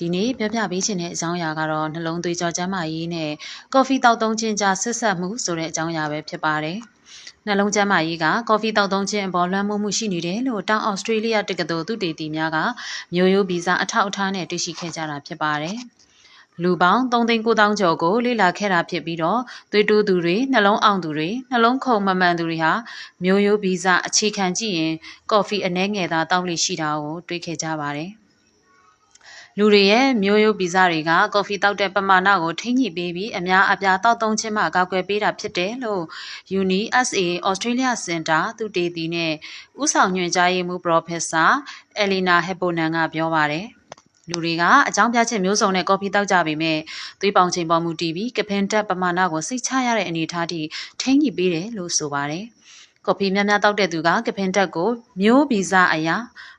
ဒီနေ့ပြပြပေးခြင်းတဲ့အကြောင်းအရာကတော့နှလုံးသွေးကြောကျန်းမာရေးနဲ့ကော်ဖီတောက်သုံးခြင်းကြားဆက်ဆက်မှုဆိုတဲ့အကြောင်းအရာပဲဖြစ်ပါတယ်။နှလုံးကျန်းမာရေးကကော်ဖီတောက်သုံးခြင်းအပေါ်လွှမ်းမိုးမှုရှိနေတယ်လို့တောင်အော်စတြေးလျတက္ကသိုလ်သူတေသီများကမျိုးရိုးဗီဇအထောက်အထားနဲ့တွေ့ရှိခဲ့ကြတာဖြစ်ပါတယ်။လူပေါင်း3သိန်း9000ကျော်ကိုလေ့လာခဲ့တာဖြစ်ပြီးတော့သွေးတိုးသူတွေနှလုံးအောင်သူတွေနှလုံးခုန်မမှန်သူတွေဟာမျိုးရိုးဗီဇအခြေခံကြည့်ရင်ကော်ဖီအနှဲငယ်သာတောက်လိရှိတာကိုတွေ့ခဲ့ကြပါတယ်။ လူတွေရဲ့မျိုးရိုးဗီဇတွေကကော်ဖီတောက်တဲ့ပမာဏကိုထိန်းညှိပေးပြီးအများအပြားတောက်သုံးခြင်းမှကာကွယ်ပေးတာဖြစ်တယ်လို့ Uni SA Australia Center သူတေသီနဲ့ဥဆောင်ညွှန်ကြားရေးမှူး Professor Elena Hepponen ကပြောပါတယ်လူတွေကအကြောင်းပြချက်မျိုးစုံနဲ့ကော်ဖီတောက်ကြပေမဲ့သွေးပေါင်ချိန်ပေါ်မူတည်ပြီးကဖင်တက်ပမာဏကိုစိတ်ချရတဲ့အနေအထားထိထိန်းညှိပေးတယ်လို့ဆိုပါတယ်။ ကော်ဖီများများတောက်တဲ့သူကကဖင်တက်ကိုမျိုးဗီဇအရာ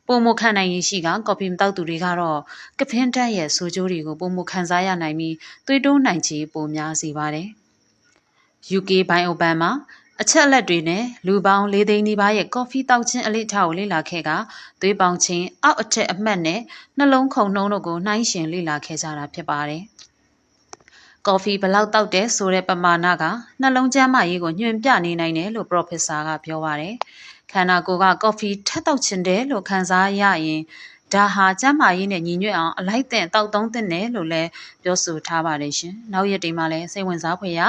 ပုံမခံနိုင်ရင်ရှိကကော်ဖီမတောက်သူတွေကတော့ကဖင်တက်ရဲ့ဆိုးကျိုးတွေကိုပုံမခံစားရနိုင်ပြီးသွေးတိုးနိုင်ခြေပိုများစေပါတယ်။ UK ဘိုင်အိုဘန်မှာအချက်အလက်တွေနဲ့လူပေါင်း၄သိန်းနီးပါးရဲ့ကော်ဖီတောက်ခြင်းအလေးထားကိုလေ့လာခဲ့ကသွေးပေါင်ခြင်းအောက်အထက်အမှတ်နဲ့နှလုံးခုန်နှုန်းတို့ကိုနှိုင်းယှဉ်လေ့လာခဲ့ကြတာဖြစ်ပါတယ်။ ကော်ဖီဘလောက်တောက်တယ်ဆိုတဲ့ပမာဏကနှလုံးကျန်းမာရေးကိုညွှန်ပြနေနိုင်တယ်လို့ Professor ကပြောပါတယ်။ခန္ဓာကိုယ်ကကော်ဖီထက်တောက်ချင်တယ်လို့ခံစားရရင်ဒါဟာကျန်းမာရေးနဲ့ညီညွတ်အောင်အလိုက်တဲ့တောက်သုံးသင့်တယ်လို့လည်းပြောဆိုထားပါတယ်ရှင်။နောက်ရက်တွေမှာလည်းစိတ်ဝင်စားဖွယ်ရာ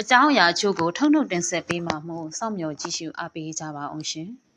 အကြောင်းအရာအချို့ကိုထုတ်နှုတ်တင်ဆက်ပေးမှာမို့စောင့်မျှော်ကြည့်ရှုအားပေးကြပါအောင်ရှင်။